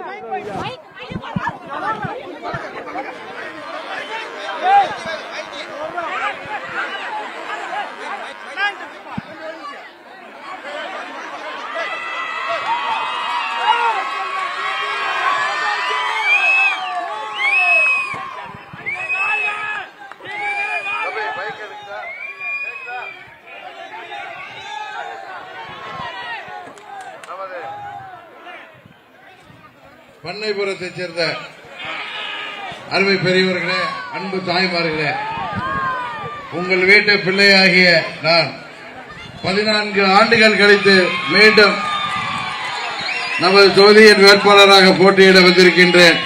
நமது பண்ணைபுரத்தைச் சேர்ந்த அருமை பெரியவர்களே அன்பு தாய்மார்களே உங்கள் வீட்டு பிள்ளையாகிய நான் பதினான்கு ஆண்டுகள் கழித்து மீண்டும் நமது தொகுதியின் வேட்பாளராக போட்டியிட வந்திருக்கின்றேன்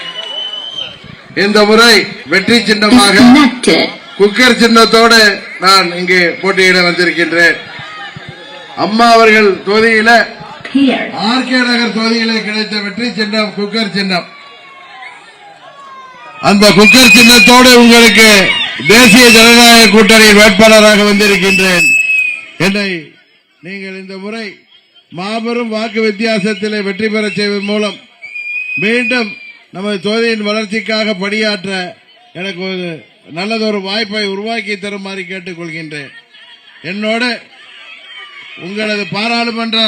இந்த முறை வெற்றி சின்னமாக. குக்கர் சின்னத்தோடு நான் இங்கே போட்டியிட வந்திருக்கின்றேன் அம்மா அவர்கள் தொகுதியில Here. ஆர்கே நகர் தொகுதியிலே கிடைத்த வெற்றி சின்னம் குக்கர் சின்னம். அந்த குக்கர் சின்னத்தோடு உங்களுக்கு தேசிய ஜனநாயக கூட்டணியின் வேட்பாளராக வந்திருக்கின்றேன். என்னை நீங்கள் இந்த முறை மாபெரும் வாக்கு வித்தியாசத்திலே வெற்றி பெறச் செய்வதன் மூலம் மீண்டும் நமது தொகுதியின் வளர்ச்சிக்காக பணியாற்ற எனக்கு ஒரு நல்லதொரு வாய்ப்பை உருவாக்கி தருமாறு கேட்டுக்கொள்கின்றேன். என்னோடு உங்களது பாராளுமன்ற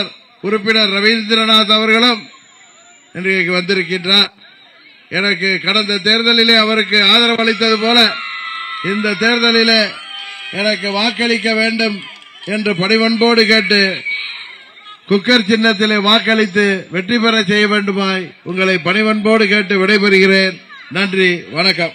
உறுப்பினர் ரவீந்திரநாத் அவர்களும் இன்றைக்கு வந்திருக்கின்றார். எனக்கு கடந்த தேர்தலிலே அவருக்கு ஆதரவு அளித்தது போல இந்த தேர்தலிலே எனக்கு வாக்களிக்க வேண்டும் என்று பணிவன்போடு கேட்டு குக்கர் சின்னத்திலே வாக்களித்து வெற்றி பெற செய்ய வேண்டுமாய் உங்களை பணிவன்போடு கேட்டு விடைபெறுகிறேன். நன்றி வணக்கம்.